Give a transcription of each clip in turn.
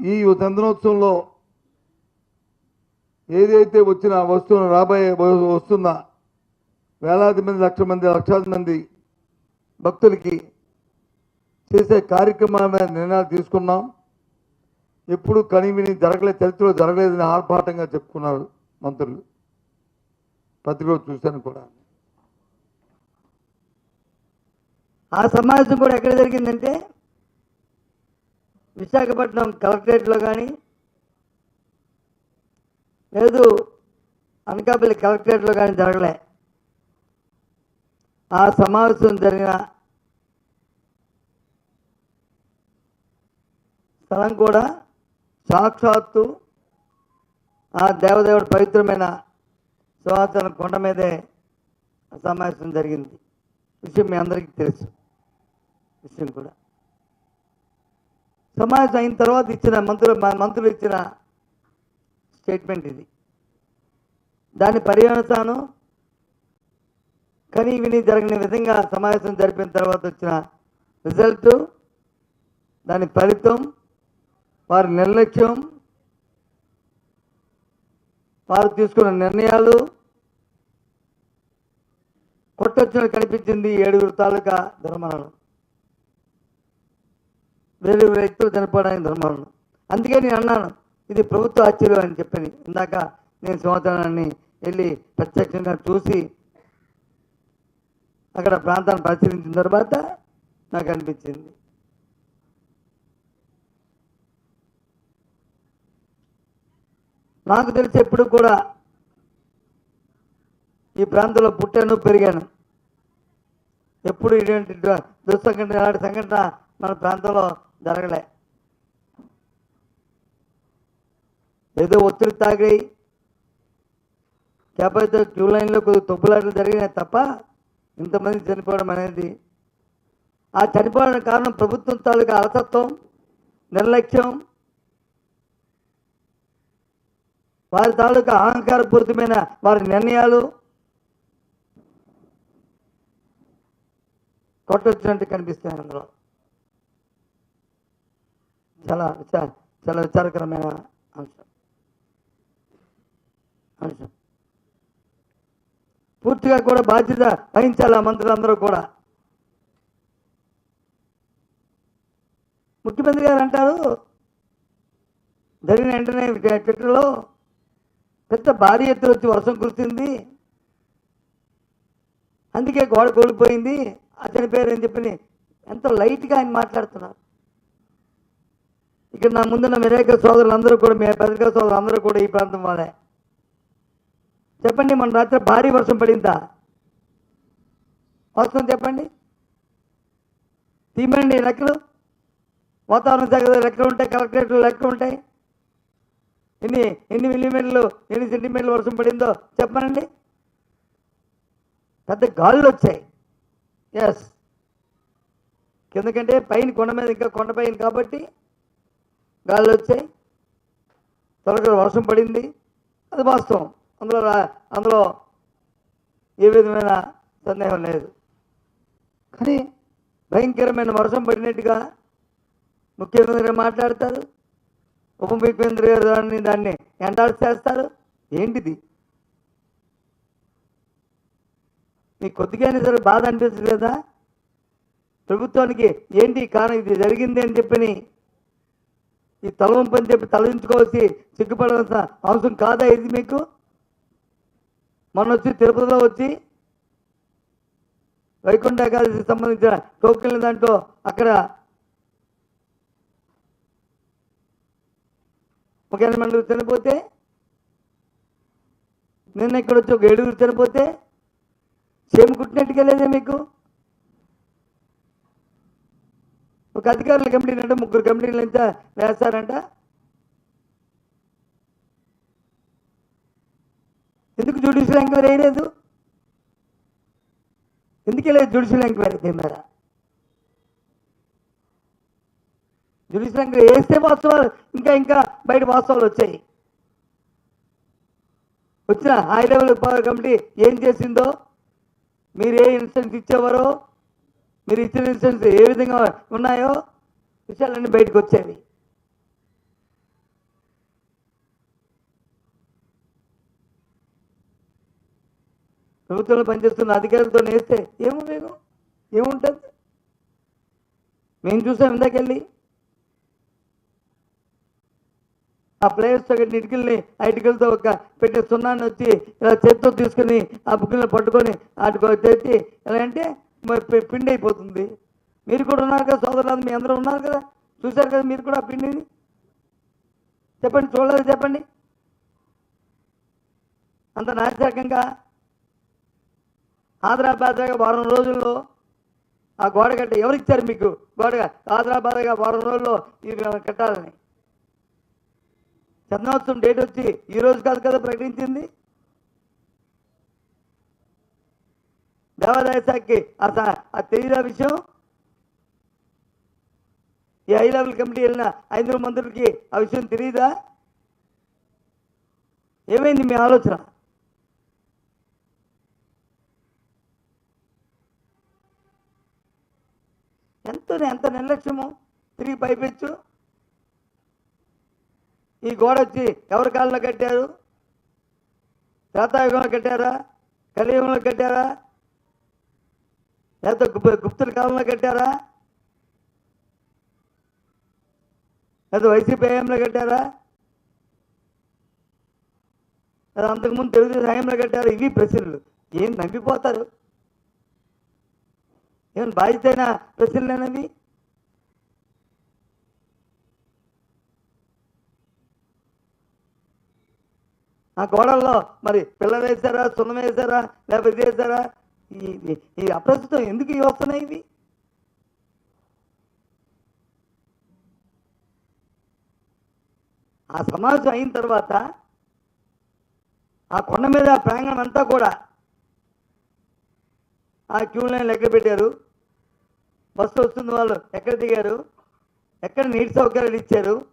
ఈ చందనోత్సవంలో ఏదైతే వచ్చిన వస్తున్న రాబోయే వ- వస్తున్న వేలాది మంది లక్ష మంది లక్షాది మంది భక్తులకి చేసే కార్యక్రమాల నిర్ణయాలు తీసుకున్నాం. ఎప్పుడు కనివిని జరగలేదు చరిత్రలో జరగలేదని ఆర్భాటంగా చెప్పుకున్నారు మంత్రులు. పత్రికలో చూశాను కూడా. ఆ సమావేశం కూడా ఎక్కడ జరిగిందంటే విశాఖపట్నం కలెక్టరేట్లో కానీ లేదు అనకాపల్లి కలెక్టరేట్లో కానీ జరగలే. ఆ సమావేశం జరిగిన స్థలం కూడా సాక్షాత్తు ఆ దేవదేవుడి పవిత్రమైన సువాసన కొండ మీదే సమావేశం జరిగింది. విషయం మీ అందరికీ తెలుసు. విషయం కూడా. సమావేశం అయిన తర్వాత ఇచ్చిన మంత్రులు మంత్రులు ఇచ్చిన స్టేట్మెంట్ ఇది. దాని పర్యవసానం కనీ విని జరగని విధంగా సమావేశం జరిపిన తర్వాత వచ్చిన రిజల్ట్ దాని ఫలితం వారి నిర్లక్ష్యం వారు తీసుకున్న నిర్ణయాలు కొట్టొచ్చిన కనిపించింది ఏడుగురు తాలూకా ధర్మరణం వేరే వ్యక్తులు చనిపోవడానికి ధర్మాలను అందుకే నేను అన్నాను ఇది ప్రభుత్వ ఆశ్చర్యం అని చెప్పని. ఇందాక నేను సంవత్సరాన్ని వెళ్ళి ప్రత్యక్షంగా చూసి అక్కడ ప్రాంతాన్ని పరిశీలించిన తర్వాత నాకు అనిపించింది. నాకు తెలిసి ఎప్పుడు కూడా ఈ ప్రాంతంలో పుట్టాను పెరిగాను. ఎప్పుడు ఇటువంటి దుస్సంఘటన ఇలాంటి సంఘటన మన ప్రాంతంలో జరగలే ఏదో ఒత్తిడి తాగాయి లేకపోతే క్యూ లైన్లో కొద్దిగా తొప్పులాటలు జరిగినాయి తప్ప ఇంతమంది చనిపోవడం అనేది ఆ చనిపోవడానికి కారణం ప్రభుత్వం తాలూకా అలసత్వం నిర్లక్ష్యం వారి తాలూకా అహంకారపూరితమైన వారి నిర్ణయాలు కొట్టొచ్చినట్టు కనిపిస్తాయి అందులో. చాలా విచార చాలా విచారకరమైన అంశం. అంశం. పూర్తిగా కూడా బాధ్యత వహించాలి ఆ మంత్రులందరూ కూడా. ముఖ్యమంత్రి గారు అంటారు జరిగిన వెంటనే ట్విట్టర్లో పెద్ద భారీ ఎత్తున వచ్చి వర్షం కురిసింది. అందుకే గోడ కోల్పోయింది. అతని పేరు అని చెప్పి ఎంతో లైట్గా ఆయన మాట్లాడుతున్నారు. ఇక్కడ నా ముందున్న వినాయక సోదరులు అందరూ కూడా మీ పత్రికా సోదరులు అందరూ కూడా ఈ ప్రాంతం వాళ్ళే. చెప్పండి మన రాత్రి భారీ వర్షం పడిందా? వస్తుంది చెప్పండి. తీమండి లెక్కలు. వాతావరణ శాఖ లెక్కలు ఉంటాయి కలెక్టరేట్లు లెక్కలు ఉంటాయి. ఎన్ని ఎన్ని మిల్లీమీటర్లు ఎన్ని సెంటీమీటర్లు వర్షం పడిందో చెప్పనండి. పెద్ద గాలులు వచ్చాయి. ఎస్ కిందకంటే పైన కొండ మీద ఇంకా కొండ పైన కాబట్టి గాలి వచ్చాయి త్వరగా వర్షం పడింది. అది వాస్తవం. అందులో అందులో ఏ విధమైన సందేహం లేదు. కానీ భయంకరమైన వర్షం పడినట్టుగా ముఖ్యమంత్రి గారు మాట్లాడతారు. ఉప ముఖ్యమంత్రి గారు దాన్ని దాన్ని ఎండార్స్ చేస్తారు. ఏంటిది? మీకు కొద్దిగానే సరే బాధ అనిపిస్తుంది కదా ప్రభుత్వానికి ఏంటి కారణం? ఇది జరిగింది అని చెప్పని ఈ తలవంపు అని చెప్పి తలదించుకోవాల్సి సిగ్గుపడాల్సిన అవసరం కాదా ఇది మీకు? మొన్న వచ్చి తిరుపతిలో వచ్చి వైకుంఠ ఏకాదశికి సంబంధించిన టోకెన్ల దాంట్లో అక్కడ ఒక ఎనిమిది మంది చనిపోతే నిన్న ఇక్కడ వచ్చి ఒక ఏడుగురు చనిపోతే సేమ్ కుట్టినట్టుగా లేదే మీకు? ఒక అధికారుల కమిటీని అంటే ముగ్గురు కమిటీలు ఎంత వేస్తారంట. ఎందుకు జ్యుడిషియల్ ఎంక్వైరీ వేయలేదు ఎందుకు లేదు జ్యుడిషియల్ ఎంక్వైరీ దీని మీద జ్యుడిషియల్ ఎంక్వైరీ వేస్తే వాస్తవాలు ఇంకా ఇంకా బయట వాస్తవాలు వచ్చాయి. వచ్చిన హై లెవెల్ పవర్ కమిటీ ఏం చేసిందో? మీరు ఏ ఇన్స్టెన్స్ ఇచ్చేవారో? మీరు ఇచ్చిన ఇన్స్టెన్స్ ఏ విధంగా ఉన్నాయో విషయాలన్నీ బయటకు వచ్చేవి. ప్రభుత్వంలో పనిచేస్తున్న అధికారులతో నేస్తే ఏమో మేము? ఏముంటుంది? మేము చూసాం ఇందాకెళ్ళి. ఆ ప్లేయర్స్ ఒకటి ఇటుకల్ని ఆ ఇటుకలతో ఒక పెట్టే సున్నాన్ని వచ్చి ఇలా చేత్తో తీసుకుని ఆ బుక్కులను పట్టుకొని వాటికి తెచ్చి ఎలా అంటే పిండి అయిపోతుంది. మీరు కూడా ఉన్నారు కదా సోదరులు మీ అందరూ ఉన్నారు కదా? చూశారు కదా మీరు కూడా ఆ పిండిని? చెప్పండి చూడలేదు చెప్పండి. అంత నాశకంగా ఆదరాబాద్గా వారం రోజుల్లో ఆ గోడ కట్ట ఎవరు ఇచ్చారు మీకు గోడగా ఆదరాబాద్గా వారం రోజుల్లో ఇది కట్టాలని. చందనోత్సవం డేట్ వచ్చి ఈ రోజు కాదు కదా ప్రకటించింది? దేవాదాయ శాఖకి ఆ స- ఆ తెలియదా విషయం? ఈ హై లెవెల్ కమిటీ వెళ్ళిన ఐదుగురు మంత్రులకి ఆ విషయం తెలియదా ఏమైంది మీ ఆలోచన? ఎంత ఎంత నిర్లక్ష్యము? తిరిగి పైపెచ్చు. ఈ గోడ వచ్చి ఎవరి కాళ్ళలో కట్టారు? త్రేతాయుగంలో కట్టారా? కలియుగంలో కట్టారా? లేకపోతే గుప్- గుప్తుల కాలంలో కట్టారా? లేదా వైసీపీ హయాంలో కట్టారా? లేదా అంతకుముందు తెలుగుదేశం హయాంలో కట్టారా? ఇవి ప్రశ్నలు. ఏం నమ్మిపోతారు ఏమైనా బాధ్యతైన ప్రశ్నలేనవి? ఆ గోడల్లో మరి పిల్ల వేశారా? సున్నం వేశారా? లేకపోతే ఇది వేశారా ఈ ఈ- అప్రస్తుతం ఎందుకు ఇవి వస్తున్నాయి ఇవి ఆ సమాజం అయిన తర్వాత ఆ కొండ మీద ప్రాంగణం అంతా కూడా ఆ క్యూ లైన్ లెక్క పెట్టారు. బస్సు వస్తుంది వాళ్ళు ఎక్కడ దిగారు? ఎక్కడ నీటి సౌకర్యాలు ఇచ్చారు?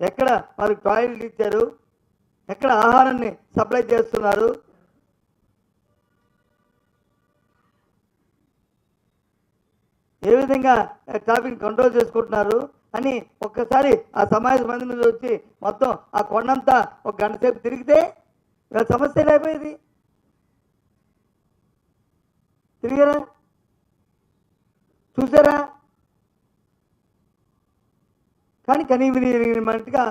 ఎక్కడ వాళ్ళకి టాయిలెట్ ఇచ్చారు? ఎక్కడ ఆహారాన్ని సప్లై చేస్తున్నారు? ఏ విధంగా ట్రాఫిక్ కంట్రోల్ చేసుకుంటున్నారు అని ఒక్కసారి ఆ సమావేశ మంది మీద వచ్చి మొత్తం ఆ కొండంతా ఒక గంట సేపు తిరిగితే ఇలా సమస్య లేకపోయేది తిరిగారా? చూసారా కానీ కనీవిని మట్టుగా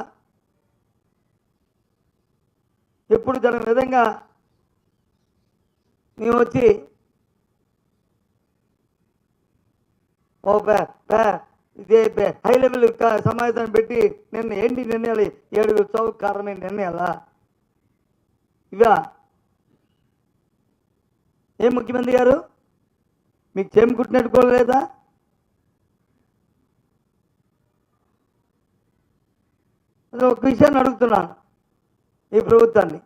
ఎప్పుడు జరగని విధంగా మేము వచ్చి ఓ పే- ఇదే పే- హై లెవెల్ క- సమావేశాన్ని పెట్టి నిన్న ఏంటి నిర్ణయాలు? ఏడుగురు చౌక కారణమైన నిర్ణయాలా? ఇవా? ఏం ముఖ్యమంత్రి గారు? మీకు చేమి కుట్టినట్టుకోలేదా ఒక విషయాన్ని అడుగుతున్నాను ఈ ప్రభుత్వాన్ని.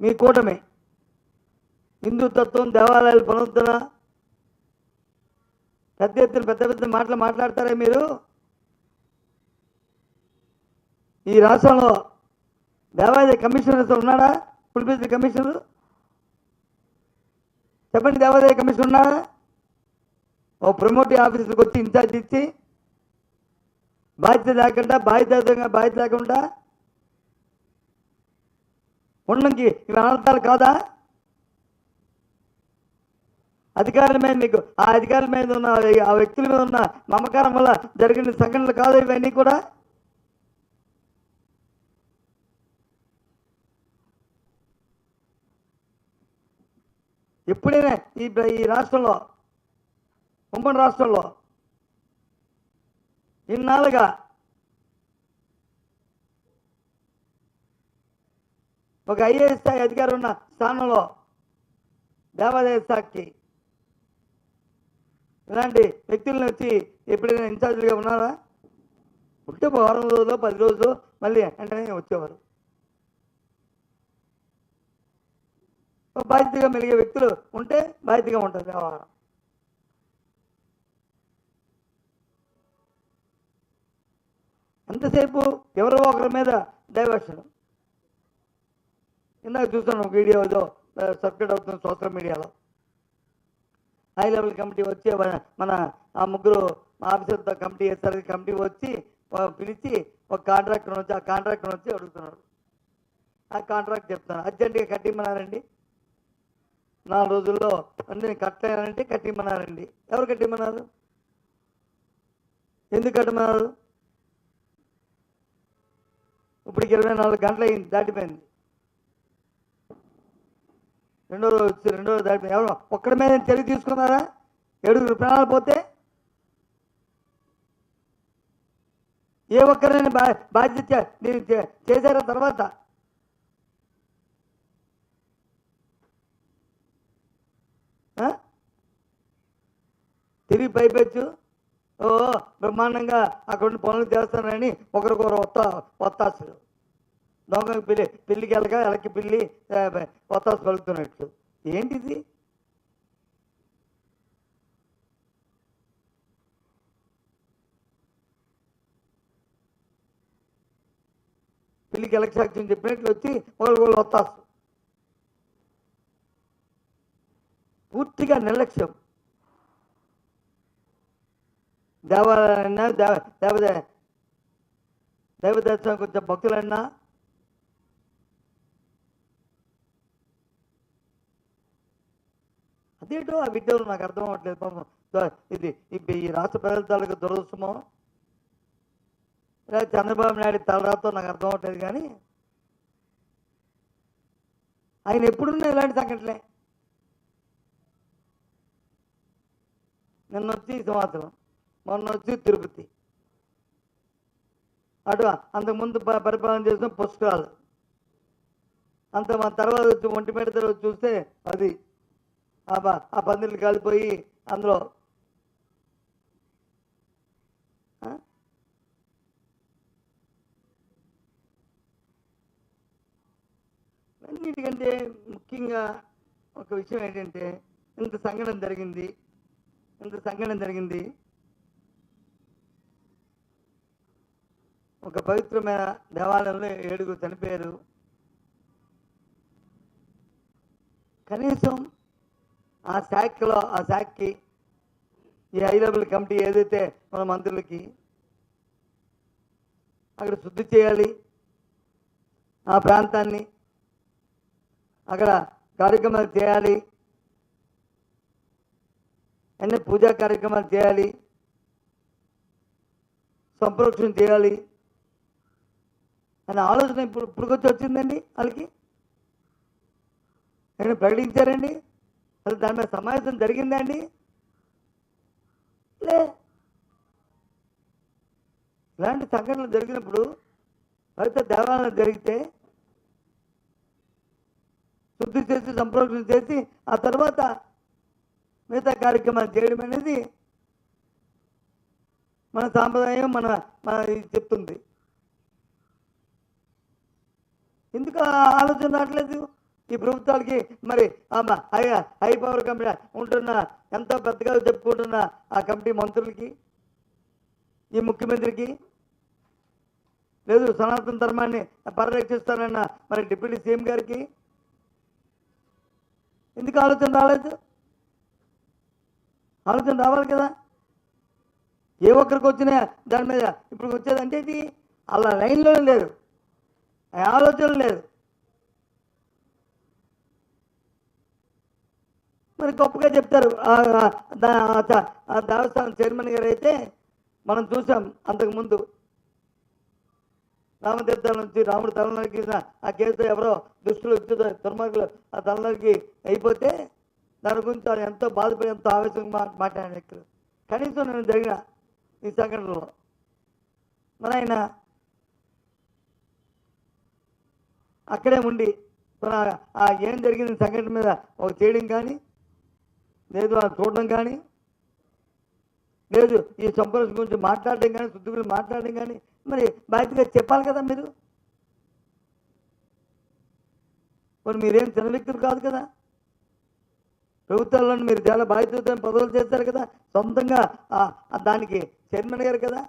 మీ కూటమి హిందుతత్వం దేవాలయాలు పునరుద్ధరణ. పెద్ద ఎత్తున పెద్ద పెద్ద మాటలు మాట్లాడతారే మీరు? ఈ రాష్ట్రంలో దేవాలయ కమిషనర్ ఉన్నాడా? పులిపిద్ది కమిషనర్? చెప్పండి దేవాదాయ కమిషన్ ఉన్నాడా? ఓ ప్రమోటింగ్ ఆఫీసర్కి వచ్చి ఇన్ఛార్జ్ ఇచ్చి బాధ్యత లేకుండా బాధ్యతంగా బాధ్యత లేకుండా ఉండడానికి ఇవి అనర్థాలు కాదా? అధికారుల మీద మీకు ఆ అధికారుల మీద ఉన్న ఆ వ్యక్తుల మీద ఉన్న నమ్మకారం వల్ల జరిగిన సంఘటనలు కాదు ఇవన్నీ కూడా? ఎప్పుడైనా ఈ ఈ రాష్ట్రంలో ఉమ్మడి రాష్ట్రంలో ఇన్నాళ్ళుగా ఒక ఐఏఎస్ స్థాయి అధికారి ఉన్న స్థానంలో దేవాదాయ శాఖకి ఇలాంటి వ్యక్తులను వచ్చి ఎప్పుడైనా ఇన్ఛార్జీలుగా ఉన్నారా? ఉంటే వారం రోజులు పది రోజులు మళ్ళీ వెంటనే వచ్చేవారు. బాధ్యతగా మెలిగే వ్యక్తులు ఉంటే బాధ్యతగా ఉంటుంది వ్యవహారం ఎంతసేపు ఎవరో ఒకరి మీద డైవర్షన్. ఇందాక చూస్తాను ఒక వీడియో ఏదో సర్క్యూట్ అవుతుంది సోషల్ మీడియాలో. హై లెవెల్ కమిటీ వచ్చి మన- ఆ ముగ్గురు ఆఫీసర్తో కమిటీ వేస్తారు కమిటీ వచ్చి పిలిచి ఒక కాంట్రాక్టర్ వచ్చి ఆ కాంట్రాక్టర్ వచ్చి అడుగుతున్నాడు ఆ కాంట్రాక్ట్ చెప్తాను అర్జెంటుగా కట్టిమ్మన్నారండి? నాలుగు రోజుల్లో అంటే కట్టానంటే కట్టిమ్మన్నారండి. ఎవరు కట్టిమ్మన్నారు? ఎందుకు కట్టమన్నారు? ఇప్పటికి ఇరవై నాలుగు గంటలు అయింది దాటిపోయింది. రెండో రోజు వచ్చి రెండో రోజు దాటిపోయింది ఎవరు? ఒక్కడి మీద తెలివి తీసుకున్నారా? ఏడుగురు ప్రాణాలు పోతే? ఏ ఒక్కరైనా బా బాధ్యత మీరు చే- చేశారా తర్వాత? తిరిగి పైపెచ్చు ఓ బ్రహ్మాండంగా అక్కడ పనులు చేస్తానని ఒకరికొకరు వస్తా వస్తాసులు దొంగ పిల్లి పిల్లికి ఎలక ఎలకి పిల్లి కొత్త ఒత్తాసు పలుకుతున్నట్లు ఏంటిది? పిల్లికి ఎలక సాక్ష్యం చెప్పినట్లు వచ్చి ఒకరికొకరు వస్తాసు పూర్తిగా నిర్లక్ష్యం. దేవాలయాలన్నా దేవ దేవదే దైవదర్శనం కొంచెం భక్తులన్నా అదేంటో ఆ విడ్డలు నాకు అర్థం అవ్వట్లేదు పాపం. ఇది ఈ రాష్ట్ర ప్రజల తాలూకు దురదృష్టమో? లేదా చంద్రబాబు నాయుడు తలరాతో నాకు అర్థం అవట్లేదు కానీ ఆయన ఎప్పుడున్నా ఇలాంటి సంఘటనలే. నిన్న వచ్చి సంవత్సరం మొన్న వచ్చి తిరుపతి. అటు అంతకుముందు పరిపాలన చేసిన పుస్తకాలు. అంత మన తర్వాత వచ్చి ఒంటి మీద చూస్తే అది ఆ ప- ఆ కాలిపోయి అందులో అన్నిటికంటే ముఖ్యంగా ఒక విషయం ఏంటంటే ఇంత సంఘటన జరిగింది ఇంత సంఘటన జరిగింది. ఒక పవిత్రమైన దేవాలయంలో ఏడుగురు చనిపోయారు. కనీసం ఆ శాఖలో ఆ శాఖకి ఈ హై లెవెల్ కమిటీ ఏదైతే మన మంత్రులకి అక్కడ శుద్ధి చేయాలి ఆ ప్రాంతాన్ని అక్కడ కార్యక్రమాలు చేయాలి అన్ని పూజా కార్యక్రమాలు చేయాలి సంప్రోక్షణ చేయాలి అనే ఆలోచన ఇప్పుడు ఇప్పుడుకొచ్చి వచ్చిందండి వాళ్ళకి? నేను ప్రకటించారండి? అసలు దాని మీద సమావేశం జరిగిందా అండి లే. ఇలాంటి సంఘటనలు జరిగినప్పుడు పవిత్ర దేవాలయం జరిగితే శుద్ధి చేసి సంప్రోక్షణ చేసి ఆ తర్వాత మిగతా కార్యక్రమాలు చేయడం అనేది మన సాంప్రదాయం మన మన ఇది చెప్తుంది. ఎందుకు ఆ ఆలోచన రావట్లేదు? ఈ ప్రభుత్వాలకి మరి ఆ హై హై పవర్ కమిటీ ఉంటున్న ఎంతో పెద్దగా చెప్పుకుంటున్న ఆ కమిటీ మంత్రులకి ఈ ముఖ్యమంత్రికి లేదు సనాతన ధర్మాన్ని పరిరక్షిస్తానన్న మరి డిప్యూటీ సీఎం గారికి ఎందుకు ఆలోచన రాలేదు? ఆలోచన రావాలి కదా. ఏ ఒక్కరికి వచ్చినా దాని మీద ఇప్పుడు వచ్చేది అంటే ఇది అలా లైన్లో లేదు. ఆలోచన లేదు. మరి గొప్పగా చెప్తారు. దేవస్థానం చైర్మన్ గారు అయితే మనం చూసాం అంతకుముందు రామతీర్థాల నుంచి రాముడు తలనరికి ఆ కేసు ఎవరో దుష్టులు వచ్చి దుర్మార్గులు ఆ తలనరికి అయిపోతే దాని గురించి ఆయన ఎంతో బాధపడి ఎంతో ఆవేశంగా మా మాట్లాడిన వ్యక్తులు. కనీసం నేను జరిగిన ఈ సంఘటనలో మన ఆయన అక్కడే ఉండి ఆ ఏం జరిగింది సంఘటన మీద ఒక చేయడం కానీ లేదు ఆ చూడడం కానీ. లేదు ఈ సంపర్శం గురించి మాట్లాడడం కానీ శుద్ధి గురించి మాట్లాడడం కానీ. మరి బాధ్యతగా చెప్పాలి కదా మీరు? మరి మీరేం చిన్న వ్యక్తులు కాదు కదా. ప్రభుత్వాల్లో మీరు చాలా బాధ్యతతో పదవులు చేస్తారు కదా. సొంతంగా దానికి చైర్మన్ గారు కదా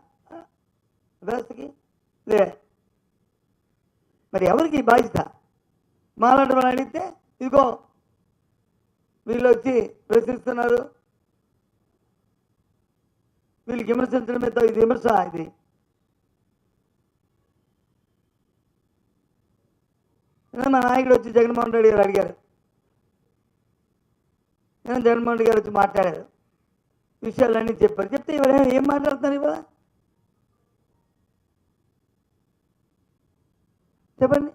వ్యవస్థకి. లే. మరి ఎవరికి బాధ్యత? మాలాంటి వాళ్ళు అడిగితే ఇదిగో వీళ్ళు వచ్చి ప్రశ్నిస్తున్నారు. వీళ్ళకి విమర్శించడం మీద ఇది విమర్శ ఇది. మా నాయకుడు వచ్చి జగన్మోహన్ రెడ్డి గారు అడిగారు. నేను జగన్మోహన్ రెడ్డి గారు వచ్చి మాట్లాడారు. విషయాలన్నీ చెప్పారు. చెప్తే ఇవాళ ఏం- ఏం మాట్లాడుతున్నారు ఇవాళ? చెప్పండి.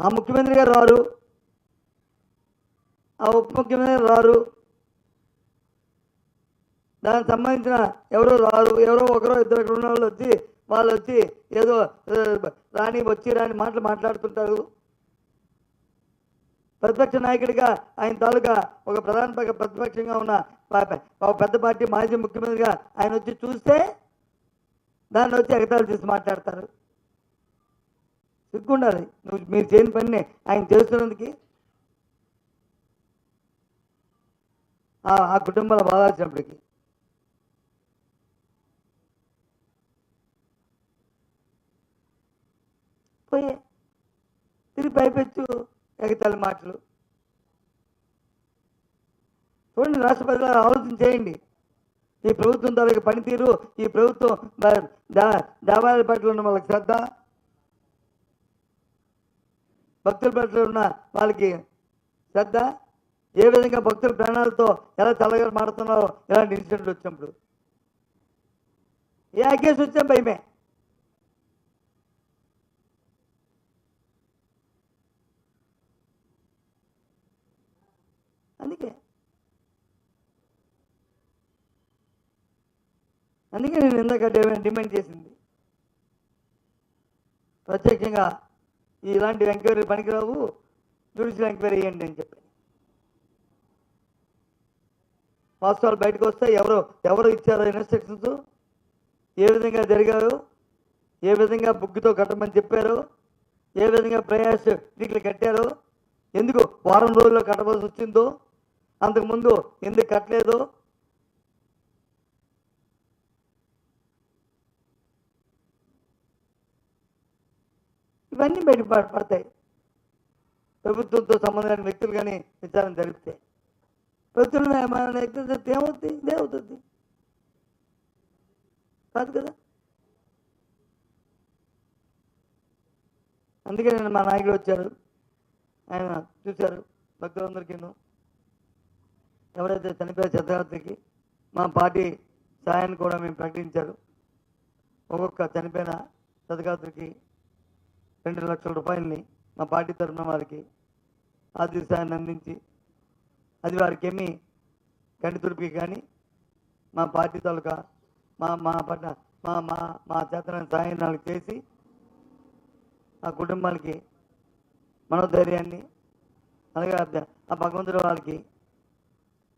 ఆ ముఖ్యమంత్రి గారు రారు. ఆ ఉప ముఖ్యమంత్రి రారు. దానికి సంబంధించిన ఎవరో రారు ఎవరో ఒకరో ఇద్దరు ఇక్కడ ఉన్న వాళ్ళు వచ్చి వాళ్ళు వచ్చి ఏదో రాణి రాని వచ్చి రాని మాటలు మాట్లాడుతుంటారు. ప్రతిపక్ష నాయకుడిగా ఆయన తాలూకా ఒక ప్రధాన ప్రతిపక్షంగా ఉన్న ఒక పెద్ద పార్టీ మాజీ ముఖ్యమంత్రిగా ఆయన వచ్చి చూస్తే దాన్ని వచ్చి ఎగతాలు చేసి మాట్లాడతారు. సిగ్గుండాలి. నువ్వు మీరు చేయని పని ఆయన చేస్తున్నందుకు. ఆ- ఆ కుటుంబాల పోయే తిరిగి పైపెచ్చు ఎగతాళి మాటలు. చూడండి రాష్ట్ర ప్రజలు ఆలోచన చేయండి. ఈ ప్రభుత్వం తాలూకు పనితీరు ఈ ప్రభుత్వం దేవాలయాల పట్ల ఉన్న వాళ్ళకి శ్రద్ధ భక్తుల పట్ల ఉన్న వాళ్ళకి శ్రద్ధ ఏ విధంగా భక్తుల ప్రాణాలతో ఎలా చల్లగా మాడుతున్నారో ఇలాంటి ఇన్సిడెంట్లు వచ్చినప్పుడు. ఏ ఆ కేసు వచ్చాం భయమే. అందుకే. అందుకే నేను ఇందాక డిమాండ్ చేసింది. ప్రత్యేకంగా ఇలాంటి ఎంక్వైరీ పనికిరావు. జ్యుడిషియల్ ఎంక్వైరీ చేయండి అని చెప్పి వాస్తవాలు బయటకు వస్తే ఎవరు ఎవరు ఇచ్చారు ఇన్స్ట్రక్షన్స్ ఏ విధంగా జరిగారు? ఏ విధంగా బుగ్గుతో కట్టమని చెప్పారు? ఏ విధంగా ప్రయాస్ దీంట్లో కట్టారు? ఎందుకు వారం రోజుల్లో కట్టవలసి వచ్చిందో? అంతకుముందు ఎందుకు కట్టలేదు? ఇవన్నీ బయట పడతాయి ప్రభుత్వంతో సంబంధమైన వ్యక్తులు కానీ విచారణ జరిపితే. ప్రభుత్వం మన వ్యక్తులు ఏమవుతుంది ఇదే అవుతుంది కాదు కదా? అందుకే నేను మా నాయకుడు వచ్చారు. ఆయన చూశారు భక్తులందరికీను. ఎవరైతే చనిపోయే చంద్రవర్తికి మా పార్టీ సాయాన్ని కూడా మేము ప్రకటించారు. ఒక్కొక్క చనిపోయిన చదగాత్రికి రెండు లక్షల రూపాయలని మా పార్టీ తరఫున వారికి ఆర్థిక సాయాన్ని అందించి అది వారికి ఏమి కంటి తుడిపి కానీ మా పార్టీ తాలూకా మా మా పట్ల మా మా మా చేతన సాయం వాళ్ళకి చేసి ఆ కుటుంబానికి మనోధైర్యాన్ని అలాగే ఆ ఆ భగవంతుడు వాళ్ళకి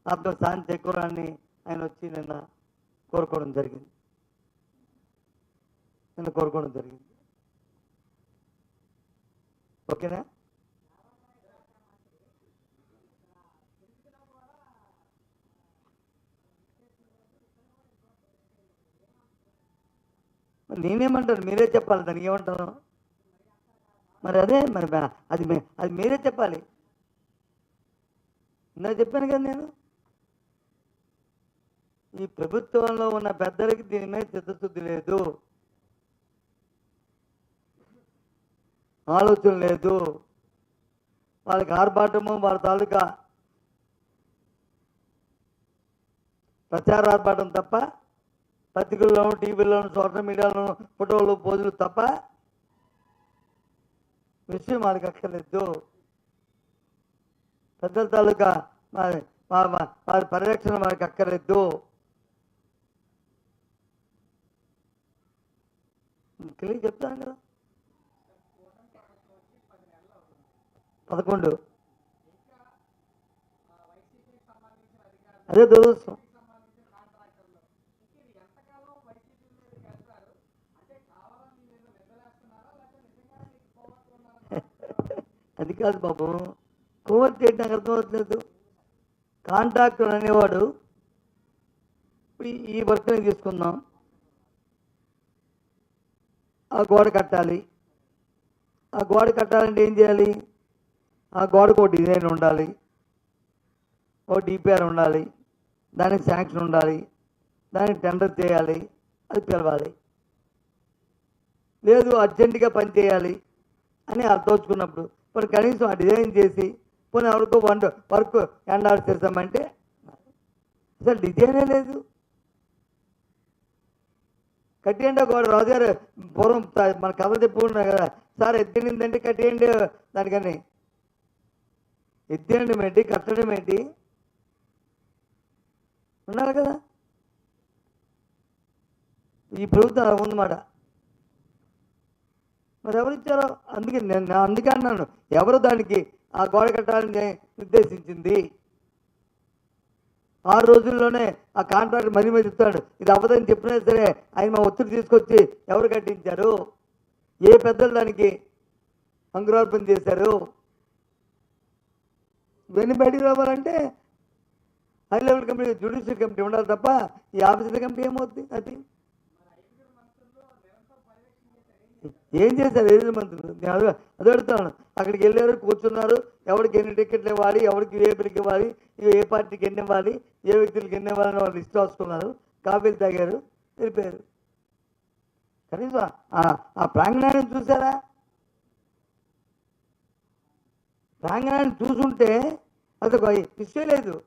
ఆత్మ శాంతి చేకూరాన్ని ఆయన వచ్చి నిన్న కోరుకోవడం జరిగింది. నిన్న కోరుకోవడం జరిగింది. ఓకేనా? మరి నేనేమంటారు మీరే చెప్పాలి దానికి ఏమంటారు? మరి అదే మరి అది మే- అది మీరే చెప్పాలి. ఇందాక చెప్పాను కదా నేను. ఈ ప్రభుత్వంలో ఉన్న పెద్దలకి దీని మీద చిత్తశుద్ధి లేదు. ఆలోచన లేదు. వాళ్ళకి ఆర్భాటము వాళ్ళ తాలూకా ప్రచార ఆర్భాటం తప్ప పత్రికల్లోనూ టీవీలోను సోషల్ మీడియాలోను ఫోటోలు పోజులు తప్ప విషయం వాళ్ళకి అక్కర్లేదు. పెద్దల తాలూకా వారి వారి పరిరక్షణ వారికి అక్కర్లేదు. క్లియర్ చెప్తాను కదా? పదకొండు. అదే దురదృష్టం. అది కాదు పాపం కోవర్ట్ ఏంటి నాకు అర్థమవుతలేదు కాంట్రాక్టర్ అనేవాడు ఇప్పుడు ఈ- వర్క్ని తీసుకుందాం. ఆ గోడ కట్టాలి. ఆ గోడ కట్టాలంటే ఏం చేయాలి? ఆ గోడకు ఒక డిజైన్ ఉండాలి. ఒక డిపిఆర్ ఉండాలి. దానికి శాంక్షన్ ఉండాలి. దానికి టెండర్ చేయాలి. అది పిలవాలి. లేదు అర్జెంటుగా పని చేయాలి అని వాళ్ళు మరి కనీసం ఆ డిజైన్ చేసి పోనీ ఎవరికో వన్ వర్క్ ఎండాడు చేసామంటే అసలు డిజైనే లేదు. కట్టేయండి ఒక రాజుగారు పూర్వం మన కథ చెప్పుకున్నారు కదా సార్ ఎత్తినిందంటే కట్టేయండి దానికని. ఎత్తేయడం ఏంటి కట్టడం ఏంటి ఉండాలి కదా? ఈ ప్రభుత్వం ఉందన్నమాట. మరి ఎవరు ఇచ్చారో అందుకే నేను అందుకే అన్నాను. ఎవరు దానికి ఆ గోడ కట్టాలని నిర్దేశించింది? ఆరు రోజుల్లోనే ఆ కాంట్రాక్ట్ మరీ మీద చెప్తాడు. ఇది అవ్వదని చెప్పినా సరే ఆయన మా ఒత్తిడి తీసుకొచ్చి ఎవరు కట్టించారు? ఏ పెద్దలు దానికి అంకురార్పణ చేశారు? ఇవన్నీ బయటికి రావాలంటే high level committee judicial committee ఉండాలి తప్ప ఈ ఆఫీసర్ కమిటీ ఏమవుతుంది అది? ఏం చేశారు? ఏది మంత్రులు? నేను అదే అదే అడుగుతాను అక్కడికి వెళ్ళారు కూర్చున్నారు. ఎవరికి ఎన్ని టికెట్లు ఇవ్వాలి? ఎవరికి ఏ పిల్లకి ఇవ్వాలి? ఏ పార్టీకి ఎన్ని ఇవ్వాలి? ఏ వ్యక్తులకి ఎన్ని ఇవ్వాలని వాళ్ళు లిస్ట్ రాసుకున్నారు. కాఫీలు తాగారు తెలిపారు కనీసం ఆ- ఆ ప్రాంగణాన్ని చూసారా ప్రాంగణాన్ని చూసుంటే అసలు ఇష్టం లేదు.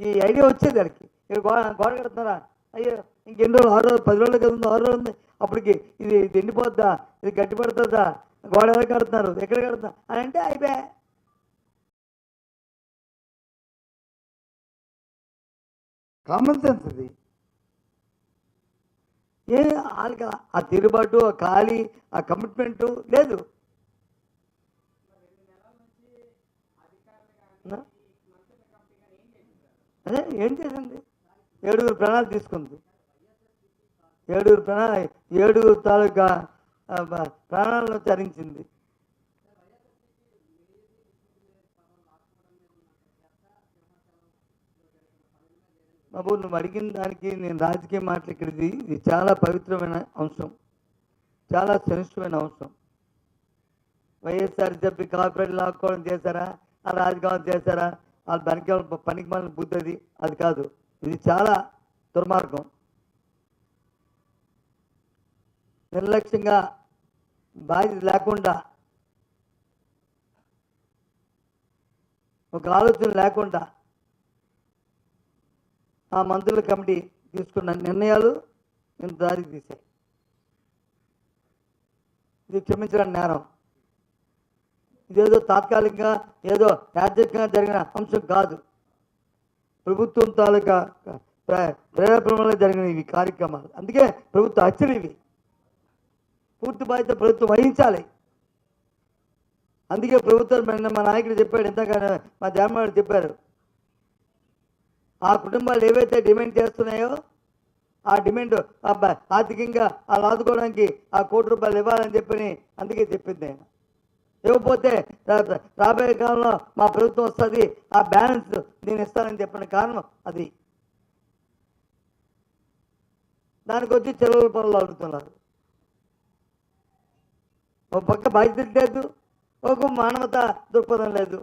ఈ ఐడియా వచ్చేది వాళ్ళకి. ఇక్కడ గోడ గోడ కడుతున్నారా? అయ్యో ఇంకెన్ని రోజులు? ఆరు రోజులు పది రోజులు కదా ఉంది ఆరు రోజులు ఉంది. అప్పటికి ఇది ఇది ఎండిపోద్దా ఇది గట్టి పడుతుందా గోడ ఎలా కడుతున్నారు? ఎక్కడ కడుతున్నా అని అంటే అయిపోయా. కామన్ సెన్స్ అది ఏ వాళ్ళకి ఆ తిరుగుబాటు ఆ ఖాళీ ఆ కమిట్మెంటు లేదు. అదే ఏం చేసింది? ఏడుగురు ప్రాణాలు తీసుకుంది. ఏడుగురు ప్రాణ ఏడుగురు తాలూకా ప్రాణాలను తరించింది బాబు నువ్వు అడిగిన దానికి నేను రాజకీయ మాటలు ఇక్కడ ఇది ఇది చాలా పవిత్రమైన అంశం. చాలా శ్రేష్టమైన అంశం. వైఎస్ఆర్ చెప్పి కార్పొరేట్ లాక్కోవడం చేశారా? ఆ రాజకీయం చేశారా? వాళ్ళ పనికి పనికి మన బుద్ధి అది అది కాదు. ఇది చాలా దుర్మార్గం. నిర్లక్ష్యంగా బాధ్యత లేకుండా ఒక ఆలోచన లేకుండా ఆ మంత్రుల కమిటీ తీసుకున్న నిర్ణయాలు నేను దారి తీశాయి ఇది క్షమించడం నేరం. ఇదేదో తాత్కాలికంగా ఏదో యాదృచ్ఛికంగా జరిగిన అంశం కాదు. ప్రభుత్వం తాలూకా ప్ర- ప్రేరేపణ వల్ల జరిగిన ఇవి కార్యక్రమాలు. అందుకే ప్రభుత్వ హత్యలు ఇవి. పూర్తి బాధ్యత ప్రభుత్వం వహించాలి. అందుకే ప్రభుత్వం మా నాయకుడు చెప్పాడు ఎంతగానో మా జగన్మోహన్ చెప్పారు. ఆ కుటుంబాలు ఏవైతే డిమాండ్ చేస్తున్నాయో ఆ డిమాండ్ ఆర్థికంగా వాళ్ళు ఆదుకోవడానికి ఆ కోటి రూపాయలు ఇవ్వాలని చెప్పని అందుకే చెప్పింది ఆయన. ఇవ్వకపోతే రాబోయే కాలంలో మా ప్రభుత్వం వస్తుంది ఆ బ్యాలెన్స్ నేను ఇస్తానని చెప్పిన కారణం అది. దానికి వచ్చి చెరువుల పనులు అడుగుతున్నారు. ఒక పక్క బాధ్యత లేదు ఒక మానవత దృక్పథం లేదు.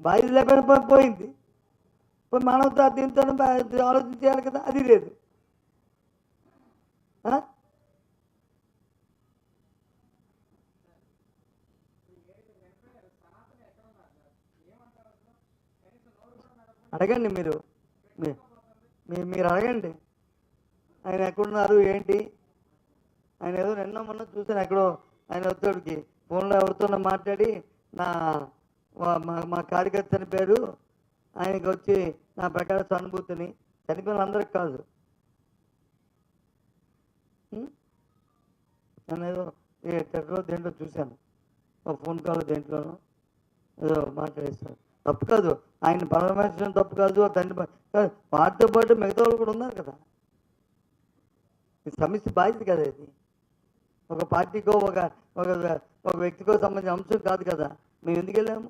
బాధ్యత లేకపోయినా పోయింది. మానవత దీంతో ఆలోచన చేయాలి కదా అది లేదు. అడగండి మీరు. మీరు అడగండి. ఆయన ఎక్కడున్నారు ఏంటి? ఆయన ఏదో నిన్న మొన్న చూసాను ఎక్కడో ఆయన వచ్చేటికి ఫోన్లో ఎవరితోనో మాట్లాడి నా మా మా కార్యకర్త చనిపోయారు ఆయనకి వచ్చి నా ప్రకారం సానుభూతిని. చనిపోయిన అందరికి కాదు. నేను ఏదో ఏ టెట్లో దేంట్లో చూశాను. ఒక ఫోన్ కాల్ దేంట్లోనో ఏదో మాట్లాడేస్తాను తప్పు కాదు. ఆయన పరామర్శించడం తప్పు కాదు తండ్రి వాటితో పాటు మిగతా వాళ్ళు కూడా ఉన్నారు కదా. ఇది సమస్య బాధ్యత కదా ఇది. ఒక పార్టీకో ఒక ఒక ఒక వ్యక్తికో సంబంధించిన అంశం కాదు కదా. మేము ఎందుకు వెళ్ళాము?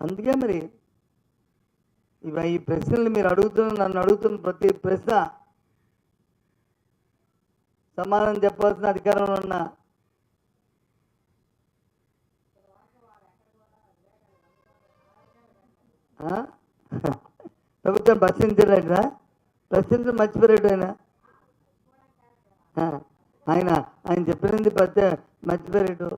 అందుకే మరి ఇవ ఈ ప్రశ్నలు మీరు అడుగుతున్న నన్ను అడుగుతున్న ప్రతి ప్రశ్న సమాధానం చెప్పాల్సిన అధికారంలో ఉన్న ప్రభుత్వం ప్రశ్నించలేదా ప్రశ్నించడం మర్చిపోయాడు ఆయన ఆయన ఆయన చెప్పినది ప్రతి మర్చిపోయాడు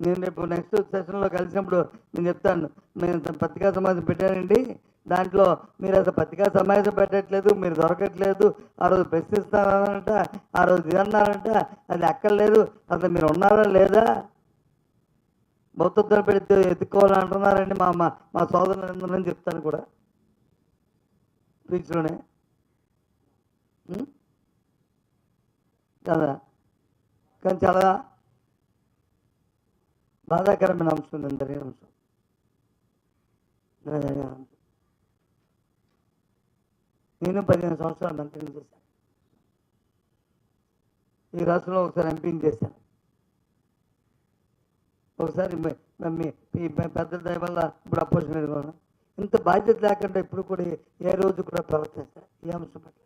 నేను రేపు నెక్స్ట్ సెషన్లో కలిసినప్పుడు నేను చెప్తాను. నేను పత్రికా సమావేశం పెట్టానండి. దాంట్లో మీరు అసలు పత్రికా సమావేశం పెట్టట్లేదు మీరు దొరకట్లేదు. ఆ రోజు ప్రశ్నిస్తారంట ఆ రోజు ఇది అన్నారంట అది అక్కర్లేదు. అసలు మీరు ఉన్నారా లేదా? భౌతత్వాలు పెడితే ఎత్తుక్కోవాలని అంటున్నారండి మా మా మా సోదరులందరూ చెప్తాను కూడా. స్పీచ్లోనే కదా? కానీ చాలా బాధాకరమైన అంశం ఉంది అంశం. జరిగిన అంశం. నేను పదిహేను సంవత్సరాలు మంత్రిని చేశాను. ఈ రాష్ట్రంలో ఒకసారి ఎంపీని చేశాను. ఒకసారి మీ- పెద్ద దయ వల్ల ఇప్పుడు అపోజిషన్ మీద ఇంత బాధ్యత లేకుండా ఇప్పుడు కూడా ఏ- రోజు కూడా ప్రవర్తిస్తారు? ఈ అంశం పట్ల.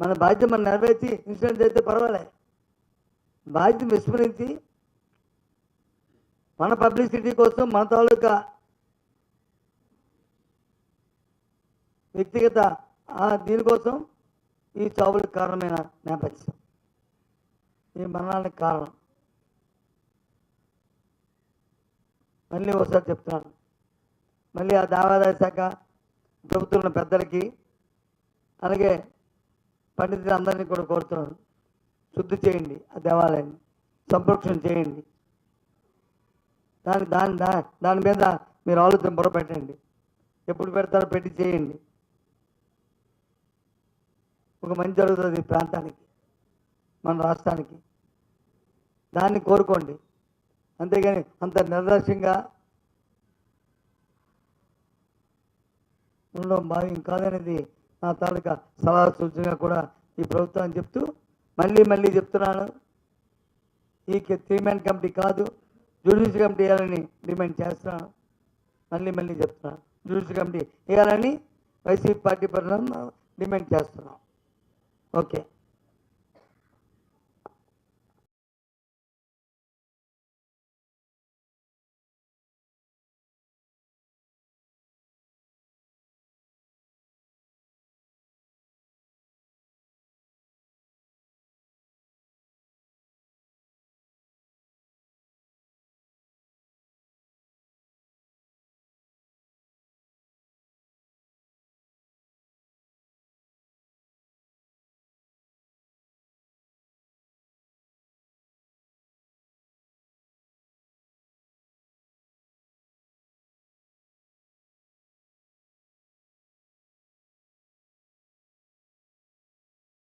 మన బాధ్యత మనం నెరవేర్చి ఇన్సిడెంట్ అయితే పర్వాలే. బాధ్యత విస్మరించి మన పబ్లిసిటీ కోసం మన తాలూకా వ్యక్తిగత దీనికోసం ఈ చావులకు కారణమైన నేపథ్యం. ఈ మరణానికి కారణం. మళ్ళీ ఒకసారి చెప్తున్నాను. మళ్ళీ ఆ దేవాదాయ శాఖ ప్రభుత్వం పెద్దలకి అలాగే పండితులందరినీ కూడా కోరుతున్నాను. శుద్ధి చేయండి ఆ దేవాలయాన్ని. సంరక్షణ చేయండి. దాని దాని దా దాని మీద మీరు ఆలోచన బుర్రపెట్టండి ఎప్పుడు పెడతారో పెట్టి చేయండి. ఒక మంచి జరుగుతుంది ఈ ప్రాంతానికి మన రాష్ట్రానికి. దాన్ని కోరుకోండి. అంతేగాని అంత నిర్లక్ష్యంగా ఉండడం భావ్యం కాదనేది నా తాలూకా సలహా సూచనగా కూడా ఈ ప్రభుత్వాన్ని చెప్తూ మళ్ళీ మళ్ళీ చెప్తున్నాను. ఈ త్రీ మ్యాన్ కమిటీ కాదు జ్యుడిషియల్ కమిటీ వేయాలని డిమాండ్ చేస్తున్నాను. మళ్ళీ మళ్ళీ చెప్తున్నాను. జ్యుడిషియల్ కమిటీ వేయాలని వైసీపీ పార్టీ పరంగా డిమాండ్ చేస్తున్నాం ఓకే.